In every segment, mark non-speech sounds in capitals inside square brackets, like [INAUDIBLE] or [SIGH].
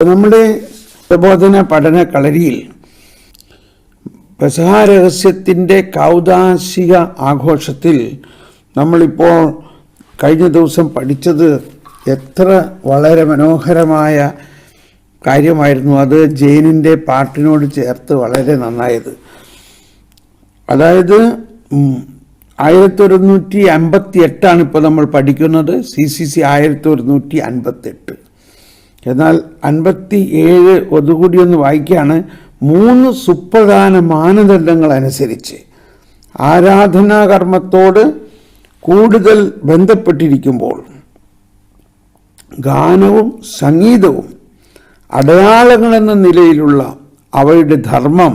നമ്മുടെ പ്രബോധന പഠന കളരിയിൽ പ്രസഹാരഹസ്യത്തിന്റെ രഹസ്യത്തിന്റെ കൗതാശിക ആഘോഷത്തിൽ നമ്മളിപ്പോൾ കഴിഞ്ഞ ദിവസം പഠിച്ചത് എത്ര വളരെ മനോഹരമായ കാര്യമായിരുന്നു. അത് ജെയിനിന്റെ പാട്ടിനോട് ചേർത്ത് വളരെ നന്നായത്. അതായത് ആയിരത്തി ഒരുന്നൂറ്റി അമ്പത്തി എട്ടാണ് ഇപ്പോൾ നമ്മൾ പഠിക്കുന്നത്. സി സി സി ആയിരത്തി ഒരുന്നൂറ്റി അൻപത്തി എട്ട് എന്നാൽ അൻപത്തി ഏഴ് ഒതുകൂടി ഒന്ന് വായിക്കുകയാണ്. മൂന്ന് സുപ്രധാന മാനദണ്ഡങ്ങൾ അനുസരിച്ച് ആരാധനാകർമ്മത്തോട് കൂടുതൽ ബന്ധപ്പെട്ടിരിക്കുമ്പോൾ ഗാനവും സംഗീതവും അടയാളങ്ങളെന്ന നിലയിലുള്ള അവയുടെ ധർമ്മം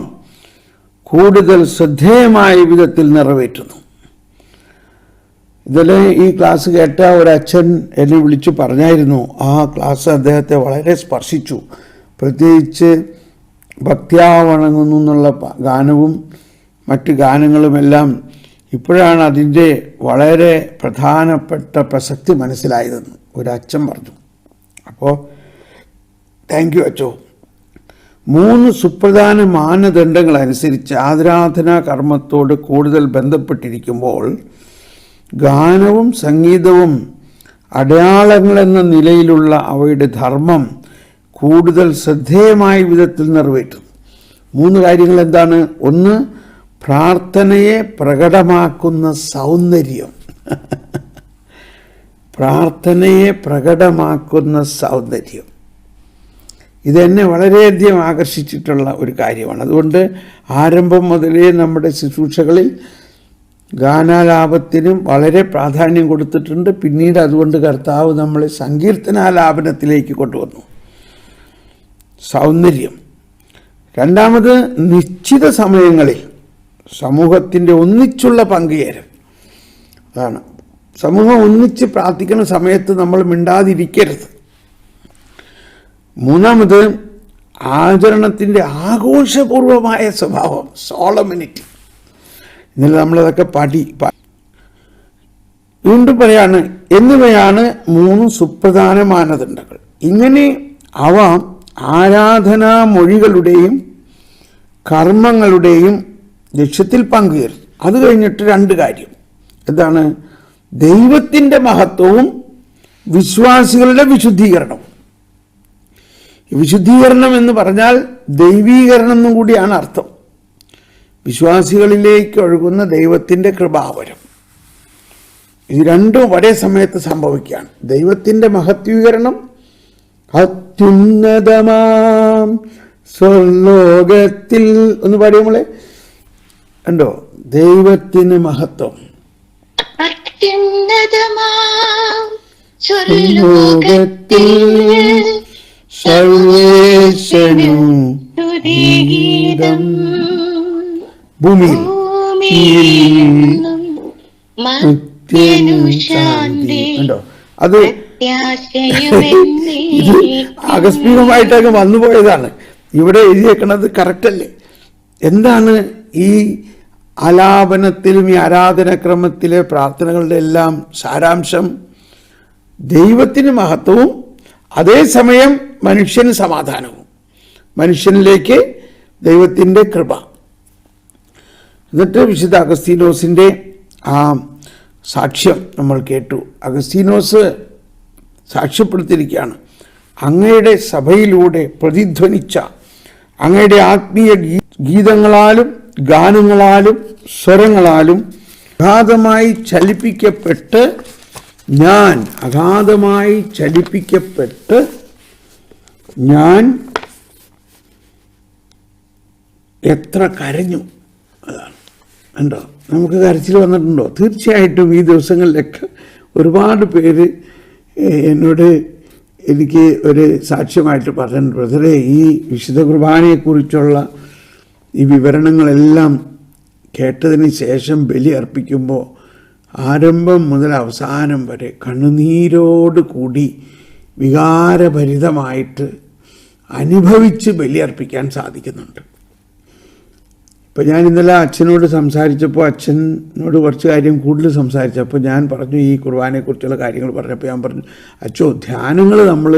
കൂടുതൽ ശ്രദ്ധേയമായ വിധത്തിൽ നിറവേറ്റുന്നു. ഇതിൽ ഈ ക്ലാസ് കേട്ട ഒരു അച്ഛൻ എന്നെ വിളിച്ച് പറഞ്ഞായിരുന്നു. ആ ക്ലാസ് അദ്ദേഹത്തെ വളരെ സ്പർശിച്ചു. പ്രത്യേകിച്ച് ഭക്തിയാവണങ്ങുന്നു എന്നുള്ള ഗാനവും മറ്റ് ഗാനങ്ങളുമെല്ലാം ഇപ്പോഴാണ് അതിന്റെ വളരെ പ്രധാനപ്പെട്ട പ്രസക്തി മനസ്സിലായതെന്ന് ഒരച്ഛൻ പറഞ്ഞു. അപ്പോൾ താങ്ക് യു അച്ചോ. മൂന്ന് സുപ്രധാന മാനദണ്ഡങ്ങൾ അനുസരിച്ച് ആരാധനാ കർമ്മത്തോട് കൂടുതൽ ബന്ധപ്പെട്ടിരിക്കുമ്പോൾ ഗാനവും സംഗീതവും അടയാളങ്ങളെന്ന നിലയിലുള്ള അവയുടെ ധർമ്മം കൂടുതൽ ശ്രദ്ധേയമായ വിധത്തിൽ നിറവേറ്റും. മൂന്ന് കാര്യങ്ങൾ എന്താണ്? ഒന്ന് പ്രാർത്ഥനയെ പ്രകടമാക്കുന്ന സൗന്ദര്യം. [LAUGHS] പ്രാർത്ഥനയെ പ്രകടമാക്കുന്ന സൗന്ദര്യം. ഇതെന്നെ വളരെയധികം ആകർഷിച്ചിട്ടുള്ള ഒരു കാര്യമാണ്. അതുകൊണ്ട് ആരംഭം മുതലേ നമ്മുടെ ശുശ്രൂഷകളിൽ ഗാനാലാപത്തിനും വളരെ പ്രാധാന്യം കൊടുത്തിട്ടുണ്ട്. പിന്നീട് അതുകൊണ്ട് കർത്താവ് നമ്മളെ സങ്കീർത്തനാലാപനത്തിലേക്ക് കൊണ്ടുവന്നു. സൗന്ദര്യം. രണ്ടാമത് നിശ്ചിത സമയങ്ങളിൽ സമൂഹത്തിന്റെ ഒന്നിച്ചുള്ള പങ്കുചേരം അതാണ്. സമൂഹം ഒന്നിച്ച് പ്രാർത്ഥിക്കുന്ന സമയത്ത് നമ്മൾ മിണ്ടാതിരിക്കരുത്. മൂന്നാമത് ആചരണത്തിന്റെ ആഘോഷപൂർവമായ സ്വഭാവം സോളമിനിറ്റി ഇന്നലെ നമ്മളതൊക്കെ പാടി വീണ്ടും പറയാണ് എന്നിവയാണ് മൂന്ന് സുപ്രധാന മാനദണ്ഡങ്ങൾ. ഇങ്ങനെ അവ ആരാധനാ മൊഴികളുടെയും കർമ്മങ്ങളുടെയും ലക്ഷ്യത്തിൽ പങ്കുചേരും അത് കഴിഞ്ഞിട്ട് രണ്ട് കാര്യം. എന്താണ്? ദൈവത്തിന്റെ മഹത്വവും വിശ്വാസികളുടെ വിശുദ്ധീകരണവും. വിശുദ്ധീകരണം എന്ന് പറഞ്ഞാൽ ദൈവീകരണം എന്നും കൂടിയാണ് അർത്ഥം. വിശ്വാസികളിലേക്ക് ഒഴുകുന്ന ദൈവത്തിന്റെ കൃപാവരം. ഇത് രണ്ടും ഒരേ സമയത്ത് സംഭവിക്കുകയാണ്. ദൈവത്തിന്റെ മഹത്വീകരണം അത്യുന്നതമാം. സ്വർലോകത്തിൽ ഒന്ന് പാടിയമ്മളെ കണ്ടോ? ദൈവത്തിന് മഹത്വം. സ്വർലോകത്തിൽ സർവേശനും സ്തുതിഗീതം ഭൂമിയിൽ. കണ്ടോ? അത് ഇത് പ്രത്യാശയുമെന്നേക്കും. വന്നു പോയതാണ്. ഇവിടെ എഴുതിയേക്കണത് കറക്റ്റല്ലേ എന്താണ് ഈ ആലാപനത്തിലും ഈ ആരാധനക്രമത്തിലെ പ്രാർത്ഥനകളുടെ എല്ലാം സാരാംശം? ദൈവത്തിന് മഹത്വവും അതേസമയം മനുഷ്യന് സമാധാനവും. മനുഷ്യനിലേക്ക് ദൈവത്തിന്റെ കൃപ. എന്നിട്ട് വിശുദ്ധ അഗസ്തീനോസിന്റെ ആ സാക്ഷ്യം നമ്മൾ കേട്ടു. അഗസ്തീനോസ് സാക്ഷ്യപ്പെടുത്തിയിരിക്കുകയാണ്. അങ്ങയുടെ സഭയിലൂടെ പ്രതിധ്വനിച്ച അങ്ങയുടെ ആത്മീയ ഗീതങ്ങളാലും ഗാനങ്ങളാലും സ്വരങ്ങളാലും അഗാധമായി ചലിപ്പിക്കപ്പെട്ട് ഞാൻ അഗാധമായി ചലിപ്പിക്കപ്പെട്ട് ഞാൻ എത്ര കരഞ്ഞു. അതാണ്. ഉണ്ടോ? നമുക്ക് കരച്ചിൽ വന്നിട്ടുണ്ടോ? തീർച്ചയായിട്ടും ഈ ദിവസങ്ങളിലൊക്കെ ഒരുപാട് പേര് എന്നോട് എനിക്ക് ഒരു സാക്ഷ്യമായിട്ട് പറഞ്ഞു ബ്രദറെ ഈ വിശുദ്ധ കുർബാനയെക്കുറിച്ചുള്ള ഈ വിവരണങ്ങളെല്ലാം കേട്ടതിന് ശേഷം ബലി അർപ്പിക്കുമ്പോൾ ആരംഭം മുതൽ അവസാനം വരെ കണ്ണുനീരോട് കൂടി വികാരഭരിതമായിട്ട് അനുഭവിച്ച് ബലി അർപ്പിക്കാൻ സാധിക്കുന്നുണ്ട്. ഇപ്പം ഞാൻ ഇന്നലെ അച്ഛനോട് സംസാരിച്ചപ്പോൾ അച്ഛനോട് കുറച്ച് കാര്യം കൂടുതൽ സംസാരിച്ചപ്പോൾ ഞാൻ പറഞ്ഞു ഈ കുർബാനയെക്കുറിച്ചുള്ള കാര്യങ്ങൾ പറഞ്ഞപ്പോൾ ഞാൻ പറഞ്ഞു അച്ഛോ ധ്യാനങ്ങൾ നമ്മൾ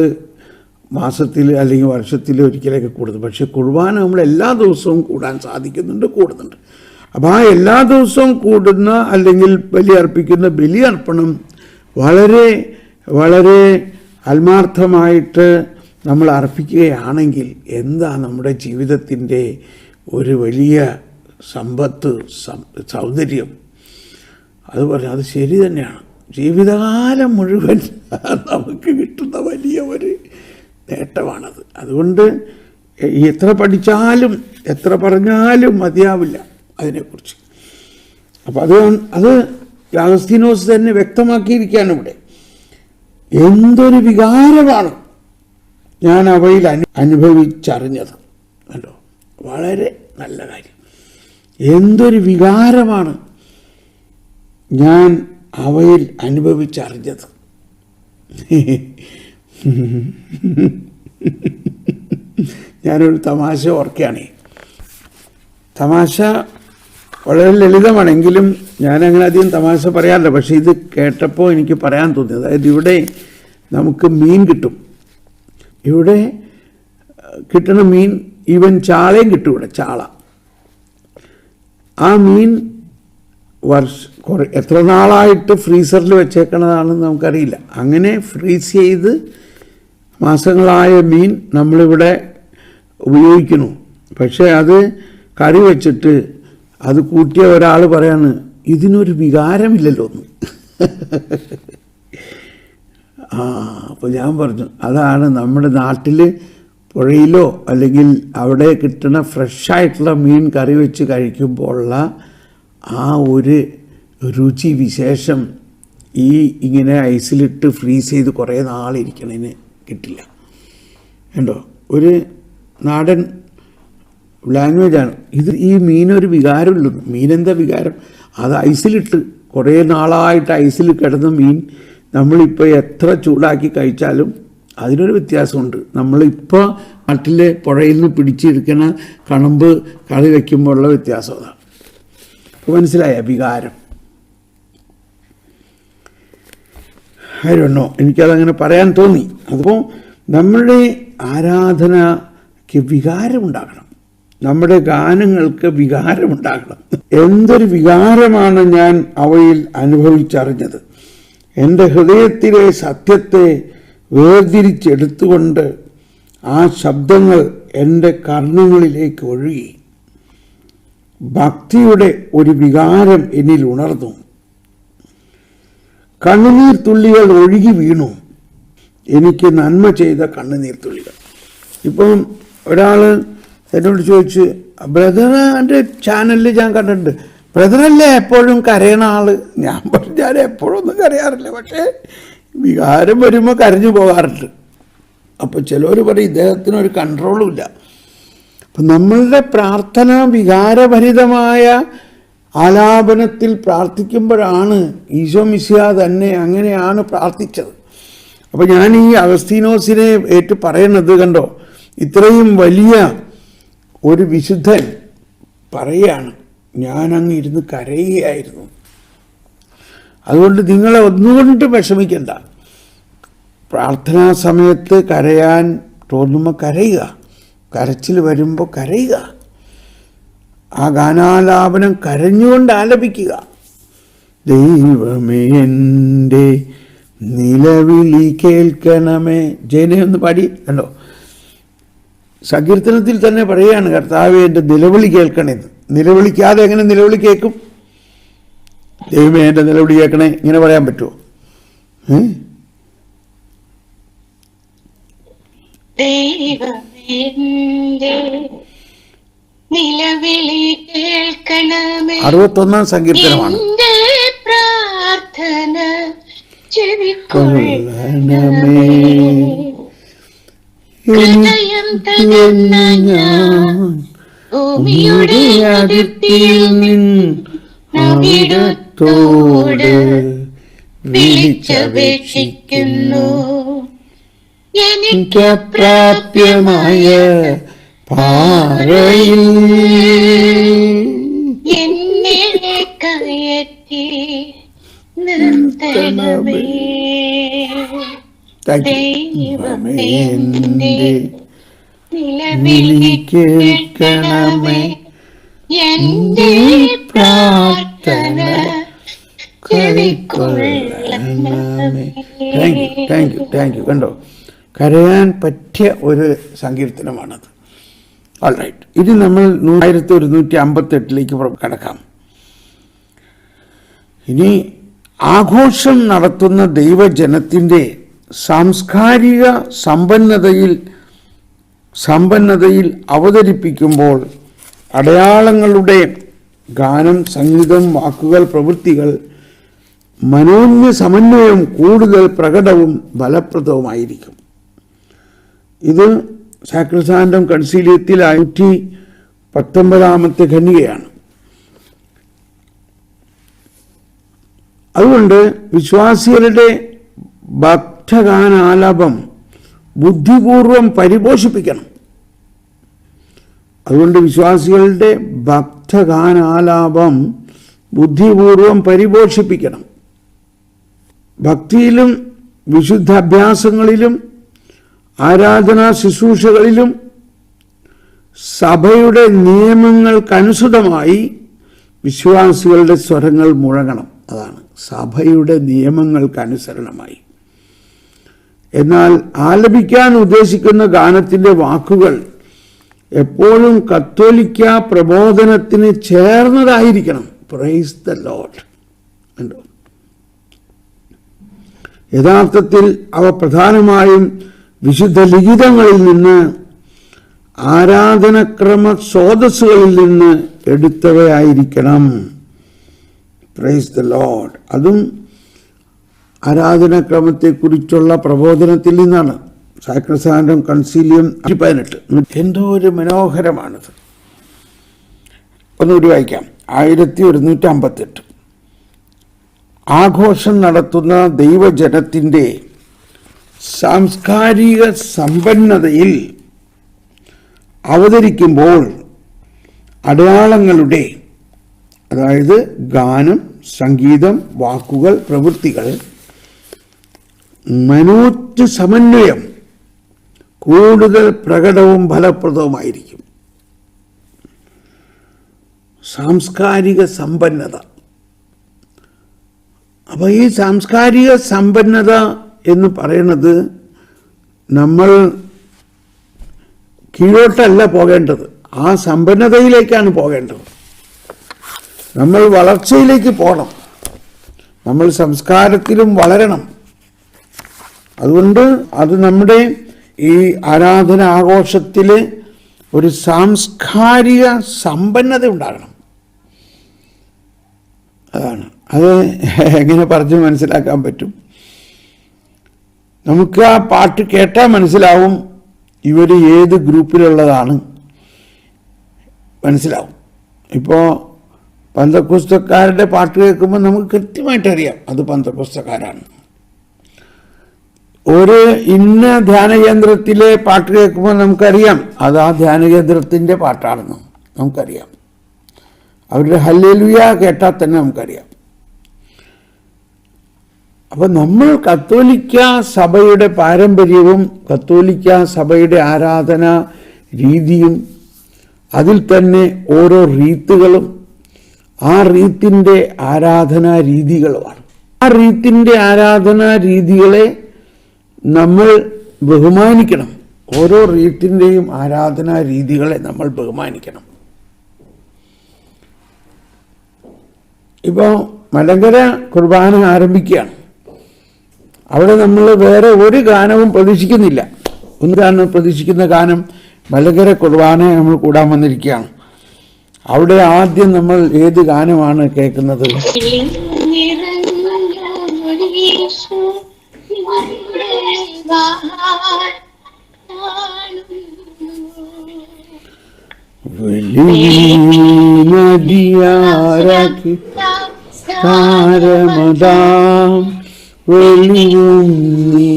മാസത്തിൽ അല്ലെങ്കിൽ വർഷത്തിൽ ഒരിക്കലൊക്കെ കൂടുന്നു. പക്ഷേ കുർബാന നമ്മൾ എല്ലാ ദിവസവും കൂടാൻ സാധിക്കുന്നുണ്ട് കൂടുന്നുണ്ട്. അപ്പോൾ ആ എല്ലാ ദിവസവും കൂടുന്ന അല്ലെങ്കിൽ ബലി അർപ്പിക്കുന്ന ബലി അർപ്പണം വളരെ വളരെ ആത്മാർത്ഥമായിട്ട് നമ്മൾ അർപ്പിക്കുകയാണെങ്കിൽ എന്താ നമ്മുടെ ജീവിതത്തിന്റെ ഒരു വലിയ സമ്പത്ത് സൗന്ദര്യം. അത് പറഞ്ഞു അത് ശരി തന്നെയാണ്. ജീവിതകാലം മുഴുവൻ [LAUGHS] നമുക്ക് കിട്ടുന്ന വലിയ ഒരു നേട്ടമാണത്. അതുകൊണ്ട് എത്ര പഠിച്ചാലും എത്ര പറഞ്ഞാലും മതിയാവില്ല അതിനെക്കുറിച്ച്. അപ്പോൾ അത് അത് അഗസ്തീനോസ് തന്നെ വ്യക്തമാക്കിയിരിക്കുകയാണ് ഇവിടെ എന്തൊരു വികാരമാണ് ഞാൻ അവയിൽ അനു അനുഭവിച്ചറിഞ്ഞത്. കണ്ടോ? വളരെ നല്ല കാര്യം. എന്തൊരു വികാരമാണ് ഞാൻ അവയിൽ അനുഭവിച്ചറിഞ്ഞത്. ഞാനൊരു തമാശ ഓർക്കുകയാണ്. തമാശ വളരെ ലളിതമാണെങ്കിലും ഞാനങ്ങനെ അധികം തമാശ പറയാറില്ല. പക്ഷേ ഇത് കേട്ടപ്പോൾ എനിക്ക് പറയാൻ തോന്നി. അതായത് ഇവിടെ നമുക്ക് മീൻ കിട്ടും. ഇവിടെ കിട്ടുന്ന മീൻ ഈവൻ ചാളയും കിട്ടും ഇവിടെ ചാള. ആ മീൻ വർഷ കുറേ എത്ര നാളായിട്ട് ഫ്രീസറിൽ വെച്ചേക്കണതാണെന്ന് നമുക്കറിയില്ല. അങ്ങനെ ഫ്രീസ് ചെയ്ത് മാസങ്ങളായ മീൻ നമ്മളിവിടെ ഉപയോഗിക്കുന്നു. പക്ഷേ അത് കറി വെച്ചിട്ട് അത് കൂട്ടിയ ഒരാൾ പറയാണ് ഇതിനൊരു വികാരമില്ലല്ലോ ഒന്ന് ആ അപ്പോൾ ഞാൻ പറഞ്ഞു അതാണ് നമ്മുടെ നാട്ടിൽ പുഴയിലോ അല്ലെങ്കിൽ അവിടെ കിട്ടുന്ന ഫ്രഷായിട്ടുള്ള മീൻ കറി വെച്ച് കഴിക്കുമ്പോഴുള്ള ആ ഒരു രുചി വിശേഷം ഈ ഇങ്ങനെ ഐസിലിട്ട് ഫ്രീസ് ചെയ്ത് കുറേ നാളിരിക്കണതിന് കിട്ടില്ല. കണ്ടോ? ഒരു നാടൻ ലാംഗ്വേജാണ്. ഇത് ഈ മീനൊരു വികാരമില്ല മീനെന്താ വികാരം? അത് ഐസിലിട്ട് കുറേ നാളായിട്ട് ഐസിൽ കിടന്ന മീൻ നമ്മളിപ്പോൾ എത്ര ചൂടാക്കി കഴിച്ചാലും അതിനൊരു വ്യത്യാസമുണ്ട്. നമ്മളിപ്പോൾ നാട്ടിൽ പുഴയിൽ നിന്ന് പിടിച്ചെടുക്കണ കണമ്പ് കളി വയ്ക്കുമ്പോഴുള്ള വ്യത്യാസം അതാണ്. മനസ്സിലായ? വികാരം. ആയിരുന്നോ എനിക്കതങ്ങനെ പറയാൻ തോന്നി. അപ്പോൾ നമ്മുടെ ആരാധനയ്ക്ക് വികാരമുണ്ടാകണം. നമ്മുടെ ഗാനങ്ങൾക്ക് വികാരമുണ്ടാകണം. എന്തൊരു വികാരമാണ് ഞാൻ അവയിൽ അനുഭവിച്ചറിഞ്ഞത്. എന്റെ ഹൃദയത്തിലെ സത്യത്തെ വേർതിരിച്ചെടുത്തുകൊണ്ട് ആ ശബ്ദങ്ങൾ എന്റെ കർണങ്ങളിലേക്ക് ഒഴുകി. ഭക്തിയുടെ ഒരു വികാരം എന്നിൽ ഉണർന്നു. കണ്ണുനീർ തുള്ളികൾ ഒഴുകി വീണു. എനിക്ക് നന്മ ചെയ്ത കണ്ണുനീർ തുള്ളികൾ. ഇപ്പം ഒരാൾ എന്നോട് ചോദിച്ച് ബ്രദറിന്റെ ചാനലിൽ ഞാൻ കണ്ടിട്ടുണ്ട്. ബ്രദറല്ലേ എപ്പോഴും കരയണ ആൾ? ഞാൻ പറഞ്ഞു ഞാൻ എപ്പോഴും ഒന്നും കരയാറില്ല. പക്ഷേ വികാരം വരുമ്പോൾ കരഞ്ഞു പോകാറുണ്ട്. അപ്പോൾ ചിലർ പറയും ഇദ്ദേഹത്തിനൊരു കൺട്രോളും ഇല്ല. അപ്പം നമ്മളുടെ പ്രാർത്ഥന വികാരഭരിതമായ ആലാപനത്തിൽ പ്രാർത്ഥിക്കുമ്പോഴാണ് ഈശോ മിശിയ തന്നെ അങ്ങനെയാണ് പ്രാർത്ഥിച്ചത്. അപ്പോൾ ഞാൻ ഈ അഗസ്തീനോസിനെ ഏറ്റു പറയുന്നത് കണ്ടോ? ഇത്രയും വലിയ ഒരു വിശുദ്ധൻ പറയാണ് ഞാൻ അങ്ങ് ഇരുന്ന് കരയുകയായിരുന്നു. അതുകൊണ്ട് നിങ്ങളെ ഒന്നുകൊണ്ട് വിഷമിക്കണ്ട. പ്രാർത്ഥനാ സമയത്ത് കരയാൻ തോന്നുമ്പോൾ കരയുക. കരച്ചിൽ വരുമ്പോൾ കരയുക. ആ ഗാനാലാപനം കരഞ്ഞുകൊണ്ട് ആലപിക്കുക. ദൈവമേ എന്റെ നിലവിളി കേൾക്കണമേ. ജയനെ ഒന്ന് പാടി കണ്ടോ? സങ്കീർത്തനത്തിൽ തന്നെ പറയുകയാണ് കർത്താവ് എന്റെ നിലവിളി കേൾക്കണേന്ന് നിലവിളിക്കാതെ എങ്ങനെ നിലവിളി കേൾക്കും? ദൈവമേ എന്റെ നിലവിളി കേൾക്കണേ. ഇങ്ങനെ പറയാൻ പറ്റുമോ അറുപത്തൊന്നാം സങ്കീർത്തനമാണ്. ഹൃദയം തകർന്ന ഞാൻ ഭൂമിയുടെ അതിർത്തിയിൽ നിന്ന് വിളിച്ചപേക്ഷിക്കുന്നു. എനിക്ക് പ്രാപ്യമായ പാറയിൽ എന്നെ കയറ്റി നിർത്തണമേ. ദൈവമേ നിലവിളി കേൾക്കണമേ. എന്റെ പ്രാ thank you thank you thank you കണ്ടോ? കരയാൻ പറ്റിയ ഒരു സങ്കീർത്തനമാണത്. ഓൾ റൈറ്റ് ഇത് നമ്മൾ ആയിരത്തി ഒരുന്നൂറ്റി അമ്പത്തി എട്ടിലേക്ക് കടക്കാം. ഇനി ആഘോഷം നടത്തുന്ന ദൈവജനത്തിന്റെ സാംസ്കാരിക സമ്പന്നതയിൽ സമ്പന്നതയിൽ അവതരിപ്പിക്കുമ്പോൾ അടയാളങ്ങളുടെ ഗാനം സംഗീതം വാക്കുകൾ പ്രവൃത്തികൾ മനോന്യ സമന്വയം കൂടുതൽ പ്രകടവും ഫലപ്രദവുമായിരിക്കും. ഇത് സാക്രസാൻഡം കൺസീലിയത്തിൽ ആയിരത്തി പത്തൊമ്പതാമത്തെ ഖണ്ഡികയാണ് അതുകൊണ്ട് വിശ്വാസികളുടെ ഭക്തഗാനാലാപം ബുദ്ധിപൂർവം പരിപോഷിപ്പിക്കണം. അതുകൊണ്ട് വിശ്വാസികളുടെ ഭക്തഗാനാലാപം ബുദ്ധിപൂർവം പരിപോഷിപ്പിക്കണം. ഭക്തിയിലും വിശുദ്ധാഭ്യാസങ്ങളിലും ആരാധനാ ശുശ്രൂഷകളിലും സഭയുടെ നിയമങ്ങൾക്കനുസൃതമായി വിശ്വാസികളുടെ സ്വരങ്ങൾ മുഴങ്ങണം. അതാണ് സഭയുടെ നിയമങ്ങൾക്കനുസരണമായി. എന്നാൽ ആലപിക്കാൻ ഉദ്ദേശിക്കുന്ന ഗാനത്തിന്റെ വാക്കുകൾ എപ്പോഴും കത്തോലിക്ക പ്രബോധനത്തിന് ചേർന്നതായിരിക്കണം. പ്രൈസ് ദ ലോഡ് ഉണ്ടോ? യഥാർത്ഥത്തിൽ അവ പ്രധാനമായും വിശുദ്ധ ലിഖിതങ്ങളിൽ നിന്ന് ആരാധനക്രമ സ്രോതസ്സുകളിൽ നിന്ന് എടുത്തവയായിരിക്കണം. പ്രൈസ് ദ ലോഡ് അതും ആരാധനക്രമത്തെക്കുറിച്ചുള്ള പ്രബോധനത്തിൽ നിന്നാണ്. സാക്രസാൻഡം കൺസീലിയം പതിനെട്ട്. എന്തോ ഒരു മനോഹരമാണിത്. ഒന്നുകൂടി വായിക്കാം. ആയിരത്തി ഒരുന്നൂറ്റി അമ്പത്തെട്ട് ആഘോഷം നടത്തുന്ന ദൈവജനത്തിന്റെ സാംസ്കാരിക സമ്പന്നതയിൽ അവതരിക്കുമ്പോൾ അടയാളങ്ങളുടെ അതായത് ഗാനം സംഗീതം വാക്കുകൾ പ്രവൃത്തികൾ മനോറ്റ് സമന്വയം കൂടുതൽ പ്രകടവും ഫലപ്രദവുമായിരിക്കും. സാംസ്കാരിക സമ്പന്നത. അപ്പോൾ ഈ സാംസ്കാരിക സമ്പന്നത എന്ന് പറയുന്നത് നമ്മൾ കീഴോട്ടല്ല പോകേണ്ടത്. ആ സമ്പന്നതയിലേക്കാണ് പോകേണ്ടത്. നമ്മൾ വളർച്ചയിലേക്ക് പോകണം. നമ്മൾ സംസ്കാരത്തിലും വളരണം. അതുകൊണ്ട് അത് നമ്മുടെ ഈ ആരാധന ആഘോഷത്തിൽ ഒരു സാംസ്കാരിക സമ്പന്നത ഉണ്ടാകണം. അതാണ്. അത് എങ്ങനെ പറഞ്ഞ് മനസ്സിലാക്കാൻ പറ്റും? നമുക്ക് ആ പാട്ട് കേട്ടാൽ മനസ്സിലാവും ഇവർ ഏത് ഗ്രൂപ്പിലുള്ളതാണ്. മനസ്സിലാവും. ഇപ്പോൾ പന്തക്കുസ്തക്കാരുടെ പാട്ട് കേൾക്കുമ്പോൾ നമുക്ക് കൃത്യമായിട്ട് അറിയാം അത് പന്തക്കുസ്തക്കാരാണ്. ഒരു ഇന്ന ധ്യാനകേന്ദ്രത്തിലെ പാട്ട് കേൾക്കുമ്പോൾ നമുക്കറിയാം അത് ആ ധ്യാനകേന്ദ്രത്തിന്റെ പാട്ടാണെന്ന് നമുക്കറിയാം. അവരുടെ ഹല്ലേലുയ കേട്ടാൽ തന്നെ നമുക്കറിയാം. അപ്പം നമ്മൾ കത്തോലിക്ക സഭയുടെ പാരമ്പര്യവും കത്തോലിക്ക സഭയുടെ ആരാധന രീതിയും അതിൽ തന്നെ ഓരോ റീത്തുകളും ആ റീത്തിന്റെ ആരാധനാ രീതികളുമാണ്. ആ റീത്തിന്റെ ആരാധനാ രീതികളെ നമ്മൾ ബഹുമാനിക്കണം. ഓരോ റീത്തിന്റെയും ആരാധനാ രീതികളെ നമ്മൾ ബഹുമാനിക്കണം. ഇപ്പോൾ മലങ്കര കുർബാന ആരംഭിക്കുകയാണ്. അവിടെ നമ്മൾ വേറെ ഒരു ഗാനവും പ്രതീക്ഷിക്കുന്നില്ല. ഒന്നിലാണ് പ്രതീക്ഷിക്കുന്ന ഗാനം മലകര കുർബാന നമ്മൾ കൂടാൻ വന്നിരിക്കുകയാണ്. അവിടെ ആദ്യം നമ്മൾ ഏത് ഗാനമാണ് കേൾക്കുന്നത്? വെളിനദിയാരക്കി വെളിവുങ്ങി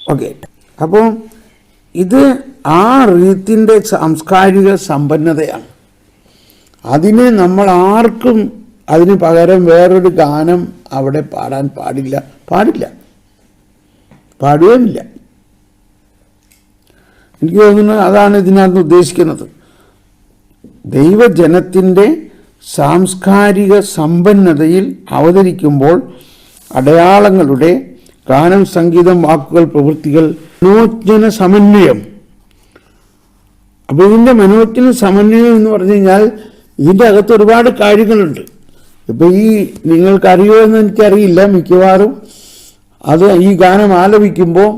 ഓക്കെ അപ്പോൾ ഇത് ആ റീത്തിന്റെ സാംസ്കാരിക സമ്പന്നതയാണ്. അതിനെ നമ്മൾ ആർക്കും അതിന് പകരം വേറൊരു ഗാനം അവിടെ പാടാൻ പാടില്ല. പാടില്ല. പാടുകയുമില്ല. എനിക്ക് തോന്നുന്നു അതാണ് ഇതിനകത്ത് ഉദ്ദേശിക്കുന്നത്. ദൈവജനത്തിന്റെ സാംസ്കാരിക സമ്പന്നതയിൽ അവതരിക്കുമ്പോൾ അടയാളങ്ങളുടെ ഗാനം സംഗീതം വാക്കുകൾ പ്രവൃത്തികൾ മനോജ്ഞന സമന്വയം. അപ്പോൾ ഇതിന്റെ മനോജ്ഞന സമന്വയം എന്ന് പറഞ്ഞു കഴിഞ്ഞാൽ ഇതിന്റെ അകത്ത് ഒരുപാട് കാര്യങ്ങളുണ്ട്. ഇപ്പം ഈ നിങ്ങൾക്കറിയോ എന്ന് എനിക്കറിയില്ല മിക്കവാറും. അത് ഈ ഗാനം ആലപിക്കുമ്പോൾ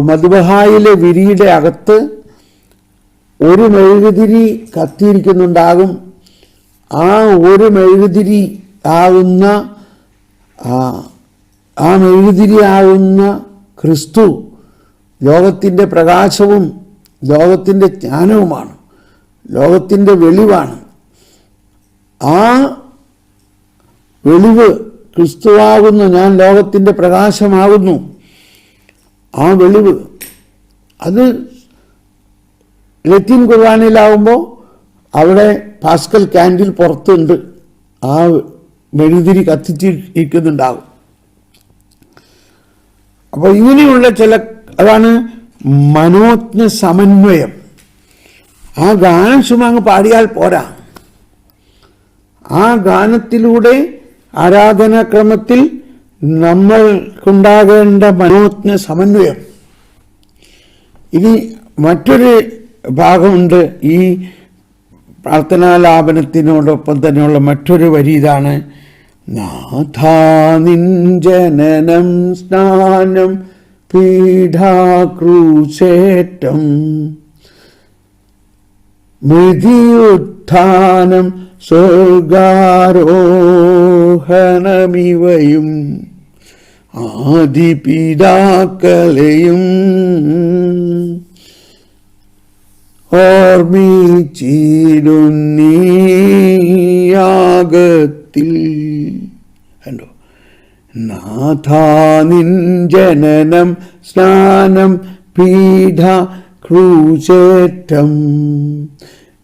മധുബഹായിലെ വിരിയുടെ അകത്ത് ഒരു മെഴുകുതിരി കത്തിയിരിക്കുന്നുണ്ടാകും. ആ ഒരു മെഴുകുതിരി ആകുന്ന ആ, മെഴുകുതിരി ആകുന്ന ക്രിസ്തു ലോകത്തിന്റെ പ്രകാശവും ലോകത്തിന്റെ ജ്ഞാനവുമാണ്. ലോകത്തിന്റെ വെളിവാണ്. ആ വെളിവ് ക്രിസ്തുവാകുന്നു ഞാൻ ലോകത്തിന്റെ പ്രകാശമാകുന്നു. ആ വെളിവ് അത് ലത്തീൻ കുർബാനയിലാവുമ്പോൾ അവിടെ പാസ്കൽ ക്യാൻഡിൽ പുറത്തുണ്ട്. ആ മെഴുതിരി കത്തിച്ചിരിക്കുന്നുണ്ടാവും. അപ്പോൾ ഇങ്ങനെയുള്ള ചില അതാണ് മനോജ്ഞ സമന്വയം. ആ ഗാനം ചുമ്മാ അങ്ങ് പാടിയാൽ പോരാ. ആ ഗാനത്തിലൂടെ ആരാധനാക്രമത്തിൽ നമ്മൾക്കുണ്ടാകേണ്ട മനോജ്ഞ സമന്വയം. ഇനി മറ്റൊരു ഭാഗമുണ്ട്. ഈ പ്രാർത്ഥനാലാപനത്തിനോടൊപ്പം തന്നെയുള്ള മറ്റൊരു വരി ഇതാണ്. ജനനം സ്നാനം പീഠാക്രൂശേറ്റം. മൃതിയുത്ഥാനം സ്വർഗാരോഹണമിവയും ആദിപിതാക്കളെയും ഓർമ്മിച്ചിരുന്നീയാഗത്തിൽ കണ്ടോ? നാഥാനിൻ ജനനം സ്നാനം പീഠ ക്രൂശേറ്റം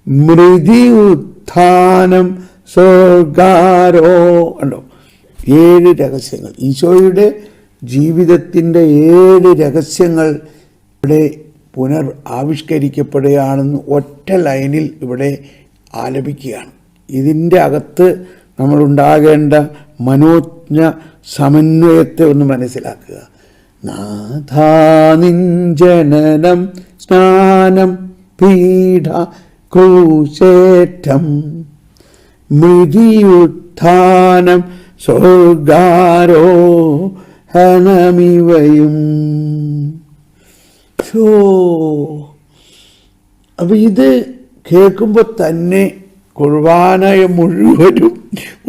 മൃതി ഉത്ഥാനം സ്വർഗാരോ ഉണ്ടോ ഏഴ് രഹസ്യങ്ങൾ. ഈശോയുടെ ജീവിതത്തിന്റെ ഏഴ് രഹസ്യങ്ങൾ ഇവിടെ പുനർ ആവിഷ്കരിക്കപ്പെടുകയാണെന്ന് ഒറ്റ ലൈനിൽ ഇവിടെ ആലപിക്കുകയാണ്. ഇതിന്റെ അകത്ത് നമ്മളുണ്ടാകേണ്ട മനോജ്ഞ സമന്വയത്തെ ഒന്ന് മനസ്സിലാക്കുക. നാഥാ നിൻ ജനനം സ്നാനം പീഠ ക്രൂശേറ്റം മൃതിയുത്ഥാനം സ്വർഗാരോ ഹണമിവയും ഷോ അപ്പൊ ഇത് കേൾക്കുമ്പോൾ തന്നെ കുർബാനയെ മുഴുവനും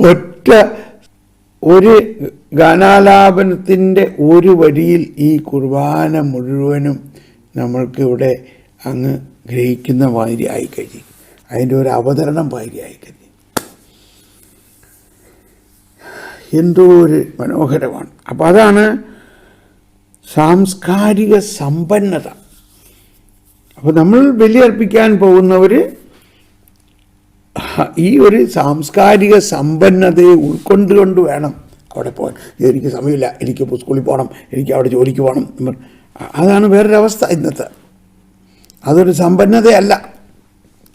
ഒറ്റ ഒരു ഗാനാലാപനത്തിന്റെ ഒരു വരിയിൽ ഈ കുർബാന മുഴുവനും നമ്മൾക്കിവിടെ അങ്ങ് ഗ്രഹിക്കുന്ന മാതിരി ആയിക്കഴിഞ്ഞു. അതിന്റെ ഒരു അവതരണം ആയി ആയിക്കഴിഞ്ഞു. എന്തോ ഒരു മനോഹരമാണ്. അപ്പം അതാണ് സാംസ്കാരിക സമ്പന്നത. അപ്പോൾ നമ്മൾ ബലിയർപ്പിക്കാൻ പോകുന്നവർ ഈ ഒരു സാംസ്കാരിക സമ്പന്നതയെ ഉൾക്കൊണ്ടുകൊണ്ട് വേണം അവിടെ പോകാൻ. എനിക്ക് സമയമില്ല. എനിക്ക് സ്കൂളിൽ പോകണം. എനിക്ക് അവിടെ ജോലിക്ക് പോകണം. അതാണ് വേറൊരവസ്ഥ ഇന്നത്തെ. അതൊരു സമ്പന്നതയല്ല.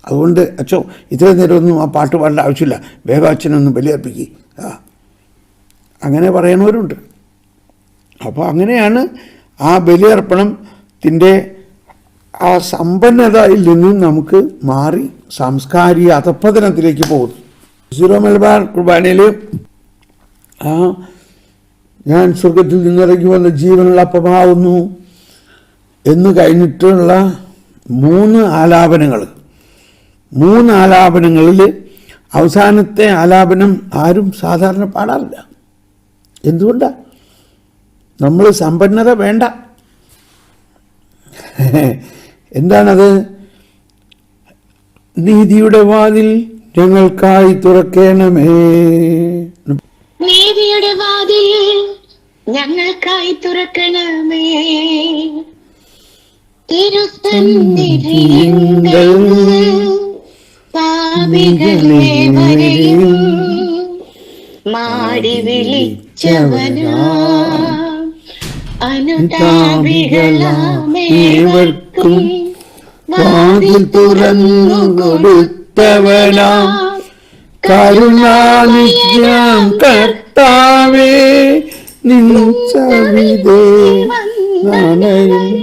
അതുകൊണ്ട് അച്ഛോ ഇത്രയും നേരമൊന്നും ആ പാട്ട് പാടേണ്ട ആവശ്യമില്ല. വേഗം അച്ഛനൊന്നും ബലിയർപ്പിക്കുക ആ. അങ്ങനെ പറയണവരുണ്ട്. അപ്പോൾ അങ്ങനെയാണ് ആ ബലിയർപ്പണത്തിന്റെ ആ സമ്പന്നതയിൽ നിന്നും നമുക്ക് മാറി സാംസ്കാരിക അധപ്പതനത്തിലേക്ക് പോകുന്നു സീറോ മലബാർ കുർബാനയിൽ ആ? ഞാൻ സ്വർഗത്തിൽ നിന്നിറങ്ങി വന്ന ജീവനുള്ള അപ്പമാവുന്നു. എന്ന് കഴിഞ്ഞിട്ടുള്ള മൂന്ന് ആലാപനങ്ങൾ മൂന്ന് ആലാപനങ്ങളിൽ അവസാനത്തെ ആലാപനം ആരും സാധാരണ പാടാറില്ല. എന്തുകൊണ്ടാണ് നമ്മൾ സമ്പന്നത വേണ്ട. എന്താണത്? നീതിയുടെ വാതിൽ ഞങ്ങൾക്കായി തുറക്കണമേ. നീതിയുടെ വാതിൽ ഞങ്ങൾക്കായി തുറക്കണമേ. പാപികളെ വരെയും മാടി വിളിച്ചവനാ. അനുതാപികളാമേവർക്കും വാതിൽ തുറന്നു കൊടുത്തവനാ. കരുണാനിത്യം കർത്താവേ നിൻ ചവിതേ നനയും.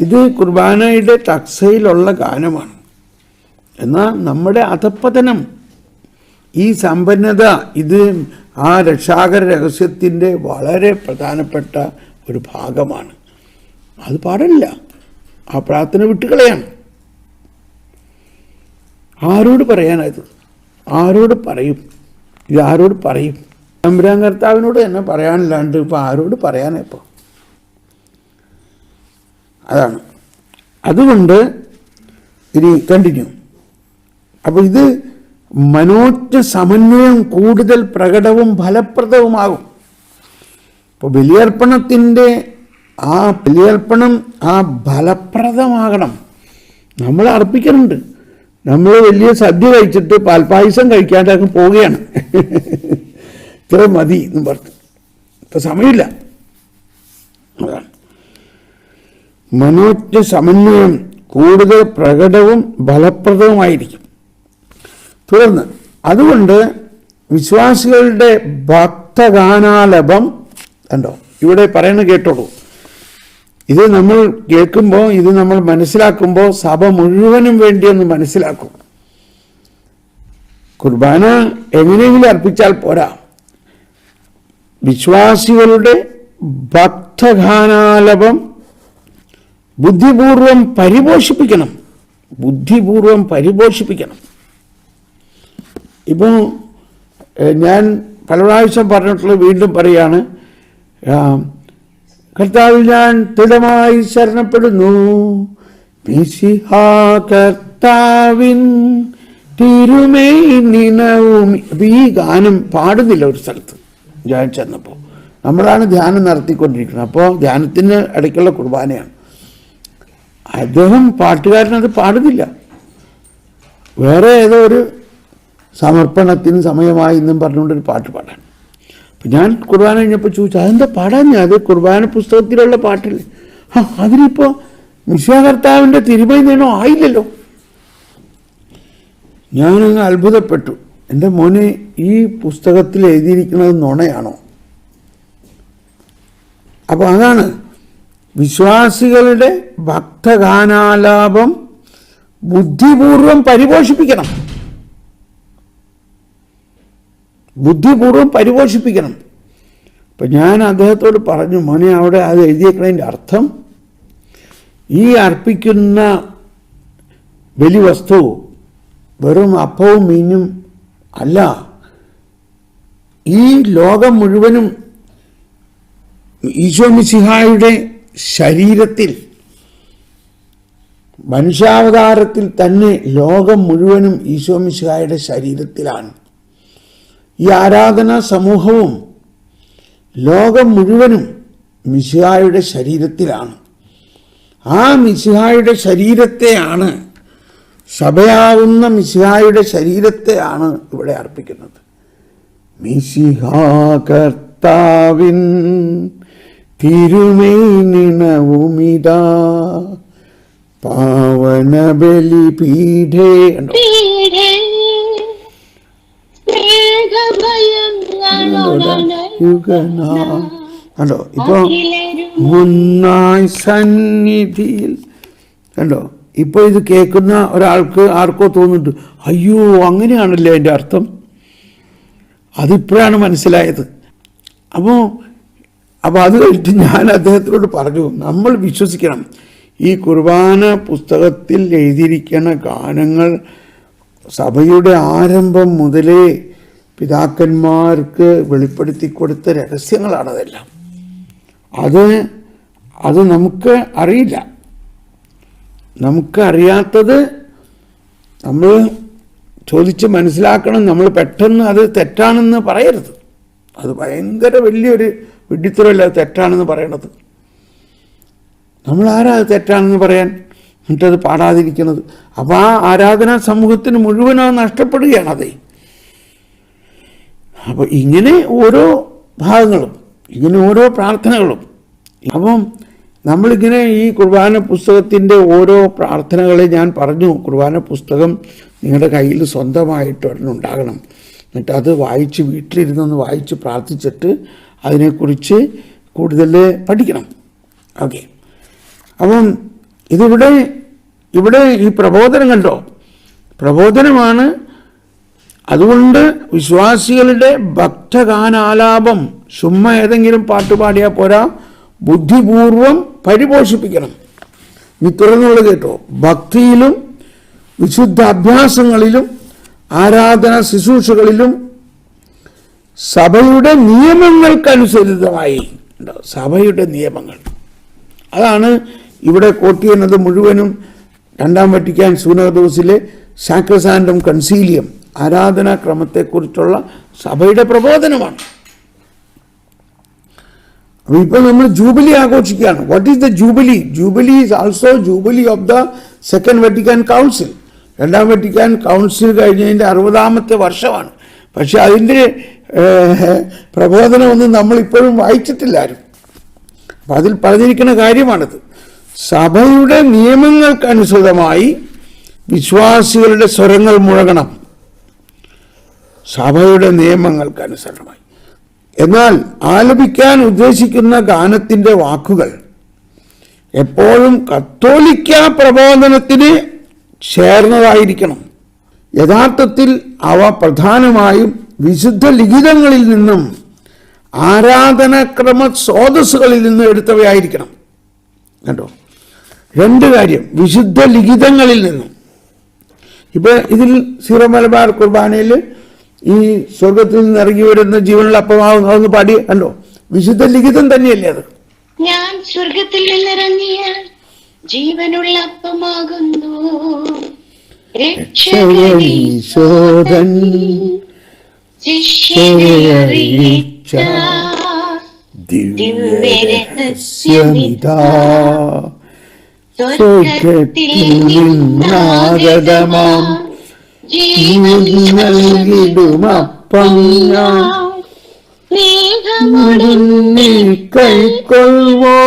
ഇത് കുർബാനയുടെ തക്സയിലുള്ള ഗാനമാണ്. എന്നാൽ നമ്മുടെ അധപ്പതനം ഈ സമ്പന്നത ഇത് ആ രക്ഷാകര രഹസ്യത്തിന്റെ വളരെ പ്രധാനപ്പെട്ട ഒരു ഭാഗമാണ്. അത് പാടില്ല. ആ പ്രാർത്ഥന വിട്ടുകളയാണ്. ആരോട് പറയാനത് ആരോട് പറയും? ഇത് ആരോട് പറയും? തമ്പുരാൻ കർത്താവിനോട് തന്നെ പറയാനില്ലാണ്ട് ഇപ്പം ആരോട് പറയാനാ ഇപ്പോൾ അതാണ്. അതുകൊണ്ട് ഇനി കണ്ടിന്യൂ അപ്പോൾ ഇത് മനോജ്ഞ സമന്വയം കൂടുതൽ പ്രകടവും ഫലപ്രദവുമാകും. ഇപ്പോൾ ബലിയർപ്പണത്തിന്റെ ആ ബലിയർപ്പണം ആ ഫലപ്രദമാകണം. നമ്മൾ അർപ്പിക്കുന്നുണ്ട് നമ്മൾ വലിയ സദ്യ കഴിച്ചിട്ട് പാൽപ്പായസം കഴിക്കാണ്ട് അങ്ങ് പോവുകയാണ്. ഇത്ര മതി എന്ന് പറഞ്ഞു. ഇപ്പം സമയമില്ല. അതാണ്. മനോജ്ഞ സമന്വയം കൂടുതൽ പ്രകടവും ഫലപ്രദവുമായിരിക്കും. തുടർന്ന് അതുകൊണ്ട് വിശ്വാസികളുടെ ഭക്തഗാനാലപം കണ്ടോ? ഇവിടെ പറയുന്നത് കേട്ടോളൂ. ഇത് നമ്മൾ കേൾക്കുമ്പോൾ ഇത് നമ്മൾ മനസ്സിലാക്കുമ്പോൾ സഭ മുഴുവനും വേണ്ടിയൊന്ന് മനസ്സിലാക്കും. കുർബാന എങ്ങനെയെങ്കിലും അർപ്പിച്ചാൽ പോരാ. വിശ്വാസികളുടെ ഭക്തഗാനാലപം ബുദ്ധിപൂർവം പരിപോഷിപ്പിക്കണം. ബുദ്ധിപൂർവം പരിപോഷിപ്പിക്കണം. ഇപ്പോൾ ഞാൻ പല പ്രാവശ്യം പറഞ്ഞിട്ടുള്ളത് വീണ്ടും പറയാണ് കർത്താവിൽ ഞാൻ ദൃഢമായി ശരണപ്പെടുന്നു. കർത്താവിൻ തിരുമേ ഈ ഗാനം പാടുന്നില്ല ഒരു സ്ഥലത്ത്. ഞാൻ ചെന്നപ്പോൾ നമ്മളാണ് ധ്യാനം നടത്തിക്കൊണ്ടിരിക്കുന്നത്. അപ്പോൾ ധ്യാനത്തിന് ഇടയ്ക്കുള്ള കുർബാനയാണ്. അദ്ദേഹം പാട്ടുകാരനത് പാടുന്നില്ല. വേറെ ഏതോ ഒരു സമർപ്പണത്തിന് സമയമായി എന്നും പറഞ്ഞുകൊണ്ടൊരു പാട്ട് അപ്പം ഞാൻ കുർബാന കഴിഞ്ഞപ്പോൾ ചോദിച്ചു അതെന്താ പാടാൻ ഞാൻ? അത് കുർബാന പുസ്തകത്തിലുള്ള പാട്ടല്ലേ? ആ അതിനിപ്പോൾ നിശാകർത്താവിന്റെ തിരുമൈ നേണോ ആയില്ലല്ലോ. ഞാനങ്ങ് അത്ഭുതപ്പെട്ടു. എന്റെ മോനെ ഈ പുസ്തകത്തിൽ എഴുതിയിരിക്കുന്നത് നുണയാണോ? അപ്പോൾ അതാണ് വിശ്വാസികളുടെ ഭക്തഗാനാലാപം ബുദ്ധിപൂർവം പരിപോഷിപ്പിക്കണം. ബുദ്ധിപൂർവം പരിപോഷിപ്പിക്കണം. അപ്പം ഞാൻ അദ്ദേഹത്തോട് പറഞ്ഞു മോനെ അവിടെ അത് എഴുതിയേക്കുന്നതിന്റെ അർത്ഥം ഈ അർപ്പിക്കുന്ന ബലിവസ്തു വെറും അപ്പവും മീനും അല്ല. ഈ ലോകം മുഴുവനും ഈശോ മിസിഹായുടെ ശരീരത്തിൽ മനുഷ്യാവതാരത്തിൽ തന്നെ ലോകം മുഴുവനും ഈശോ മിശിഹായുടെ ശരീരത്തിലാണ്. ഈ ആരാധനാ സമൂഹവും ലോകം മുഴുവനും മിശിഹായുടെ ശരീരത്തിലാണ്. ആ മിശിഹായുടെ ശരീരത്തെയാണ് സഭയാവുന്ന മിശിഹായുടെ ശരീരത്തെയാണ് ഇവിടെ അർപ്പിക്കുന്നത്. മിശിഹാ കർത്താവിൻ തിരുമേനിണവുമിതാ. പാവന ബലി പീഠേ കണ്ടോ? ഇപ്പൊ മുന്നായി സന്നിധിയിൽ കണ്ടോ? ഇപ്പൊ ഇത് കേൾക്കുന്ന ഒരാൾക്ക് ആർക്കോ തോന്നുന്നുണ്ട്. അയ്യോ അങ്ങനെയാണല്ലേ എന്റെ അർത്ഥം? അതിപ്പോഴാണ് മനസ്സിലായത്. അപ്പോൾ അപ്പോൾ അത് കഴിഞ്ഞിട്ട് ഞാൻ അദ്ദേഹത്തിനോട് പറഞ്ഞു നമ്മൾ വിശ്വസിക്കണം. ഈ കുർബാന പുസ്തകത്തിൽ എഴുതിയിരിക്കുന്ന ഗാനങ്ങൾ സഭയുടെ ആരംഭം മുതലേ പിതാക്കന്മാർക്ക് വെളിപ്പെടുത്തി കൊടുത്ത രഹസ്യങ്ങളാണതെല്ലാം അത് അത് നമുക്ക് അറിയില്ല. നമുക്ക് അറിയാത്തത് നമ്മൾ ചോദിച്ച് മനസ്സിലാക്കണം. നമ്മൾ പെട്ടെന്ന് അത് തെറ്റാണെന്ന് പറയരുത്. അത് ഭയങ്കര വലിയൊരു വിഡിത്തരമല്ല അത് തെറ്റാണെന്ന് പറയണത്. നമ്മൾ ആരാ അത് തെറ്റാണെന്ന് പറയാൻ? എന്നിട്ടത് പാടാതിരിക്കുന്നത്. അപ്പോൾ ആ ആരാധനാ സമൂഹത്തിന് മുഴുവനും അത് നഷ്ടപ്പെടുകയാണ് അതേ. അപ്പോൾ ഇങ്ങനെ ഓരോ ഭാഗങ്ങളും ഇങ്ങനെ ഓരോ പ്രാർത്ഥനകളും. അപ്പം നമ്മളിങ്ങനെ ഈ കുർബാന പുസ്തകത്തിന്റെ ഓരോ പ്രാർത്ഥനകളെ ഞാൻ പറഞ്ഞു. കുർബാന പുസ്തകം നിങ്ങളുടെ കയ്യിൽ സ്വന്തമായിട്ട് ഉണ്ടാകണം. എന്നിട്ട് അത് വായിച്ച് വീട്ടിലിരുന്നൊന്ന് വായിച്ച് പ്രാർത്ഥിച്ചിട്ട് അതിനെക്കുറിച്ച് കൂടുതൽ പഠിക്കണം. ഓക്കെ. അപ്പം ഇതിവിടെ ഇവിടെ ഈ പ്രബോധനം കണ്ടോ? പ്രബോധനമാണ് അതുകൊണ്ട് വിശ്വാസികളുടെ ഭക്തഗാനാലാപം ചുമ്മാ ഏതെങ്കിലും പാട്ട് പാടിയാൽ പോരാ. ബുദ്ധിപൂർവം പരിപോഷിപ്പിക്കണം. നീ തുറന്നുള്ളത് കേട്ടോ. ഭക്തിയിലും വിശുദ്ധ അഭ്യാസങ്ങളിലും ആരാധന ശുശ്രൂഷകളിലും സഭയുടെ നിയമങ്ങൾക്കനുസരിതമായി? സഭയുടെ നിയമങ്ങൾ. അതാണ് ഇവിടെ കോട്ട് മുഴുവനും രണ്ടാം വറ്റിക്കാൻ സൂനകദോസിലെ സാക്രസാൻഡം കൺസീലിയം ആരാധനാ ക്രമത്തെക്കുറിച്ചുള്ള സഭയുടെ പ്രബോധനമാണ്. അപ്പൊ ഇപ്പൊ നമ്മൾ ജൂബിലി ആഘോഷിക്കുകയാണ്. What is the jubilee jubilee is also jubilee of the second Vatican council രണ്ടാം വെറ്റിക്കാൻ കൗൺസിൽ കഴിഞ്ഞതിന്റെ അറുപതാമത്തെ വർഷമാണ്. പക്ഷെ അതിന്റെ പ്രബോധനമൊന്നും നമ്മൾ ഇപ്പോഴും വായിച്ചിട്ടില്ല ആരും അപ്പം അതിൽ പറഞ്ഞിരിക്കുന്ന കാര്യമാണിത്. സഭയുടെ നിയമങ്ങൾക്കനുസൃതമായി വിശ്വാസികളുടെ സ്വരങ്ങൾ മുഴങ്ങണം. സഭയുടെ നിയമങ്ങൾക്കനുസരണമായി. എന്നാൽ ആലപിക്കാൻ ഉദ്ദേശിക്കുന്ന ഗാനത്തിന്റെ വാക്കുകൾ എപ്പോഴും കത്തോലിക്ക പ്രബോധനത്തിന് ചേർന്നതായിരിക്കണം. യഥാർത്ഥത്തിൽ അവ പ്രധാനമായും വിശുദ്ധ ലിഖിതങ്ങളിൽ നിന്നും ആരാധനക്രമ സ്രോതസ്സുകളിൽ നിന്നും എടുത്തവയായിരിക്കണം. കണ്ടോ? രണ്ട് കാര്യം വിശുദ്ധ ലിഖിതങ്ങളിൽ നിന്നും. ഇപ്പൊ ഇതിൽ സീറോ മലബാർ കുർബാനയിൽ ഈ സ്വർഗത്തിൽ നിന്ന് ഇറങ്ങി വരുന്ന ജീവനുള്ള അപ്പമാകുന്നു അതൊന്ന് പാടി അല്ലോ വിശുദ്ധ ലിഖിതം തന്നെയല്ലേ അത്. ഞാൻ സ്വർഗത്തിൽ നിന്നിറങ്ങിയ ജീവനുള്ള അപ്പമാകുന്നു. രക്ഷകനീശോധൻ ശിഷ്യരെ അറിയിച്ച ദിവ്യരഹസ്യമിതാ. സ്വർഗത്തിൽ നിന്നാഗതമാം ജീവൻ നൽകിടുമപ്പം ഞാൻ സ്നേഹമുടനെ കൈക്കൊള്ളുവോ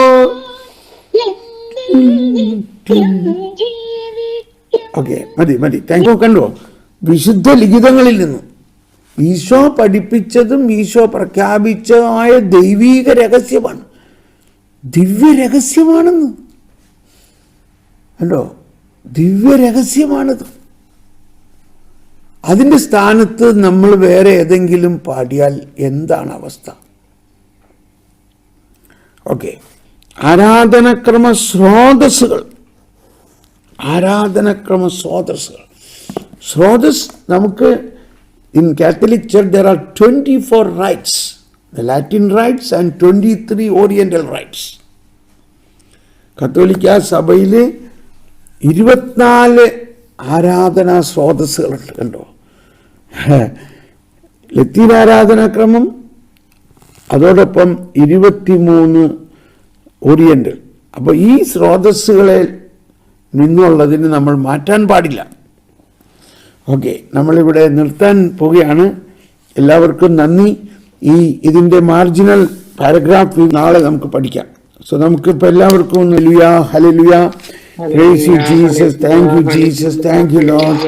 ഓക്കെ മതി മതി. താങ്ക് യു കണ്ടോ? വിശുദ്ധ ലിഖിതങ്ങളിൽ നിന്നും ഈശോ പഠിപ്പിച്ചതും ഈശോ പ്രഖ്യാപിച്ചതുമായ ദൈവീക രഹസ്യമാണ്. ദിവ്യ രഹസ്യമാണെന്ന്. കണ്ടോ? ദിവ്യ രഹസ്യമാണത്. അതിന്റെ സ്ഥാനത്ത് നമ്മൾ വേറെ ഏതെങ്കിലും പാടിയാൽ എന്താണ് അവസ്ഥ? ഓക്കെ. ആരാധനക്രമ സ്രോതസ്സുകൾ ആരാധനക്രമ സ്രോതസ്സുകൾ സ്രോതസ് നമുക്ക് in Catholic church there are twenty four rites the Latin rites and twenty three oriental rites കത്തോലിക്ക സഭയിൽ ഇരുപത്തിനാല് ആരാധനാ സ്രോതസ്സുകളുണ്ട്. കണ്ടോ? ലത്തീൻ ആരാധനാക്രമം അതോടൊപ്പം ഇരുപത്തിമൂന്ന് ഓറിയന്റൽ അപ്പോൾ ഈ സ്രോതസ്സുകളെ നിന്നുള്ളതിന് നമ്മൾ മാറ്റാൻ പാടില്ല. ഓക്കെ നമ്മളിവിടെ നിർത്താൻ പോവുകയാണ്. എല്ലാവർക്കും നന്ദി. ഈ ഇതിന്റെ മാർജിനൽ പാരഗ്രാഫ് നാളെ നമുക്ക് പഠിക്കാം. സോ നമുക്കിപ്പോൾ എല്ലാവർക്കും ലുയാ ഹലലുയ Praise you, Jesus. Thank you, Jesus. Thank you, Lord.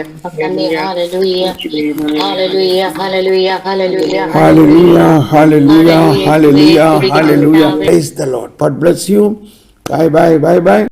Hallelujah, hallelujah, hallelujah, hallelujah, Hallelujah, hallelujah, hallelujah, hallelujah. Praise the Lord. God bless you. Bye, bye, bye, bye.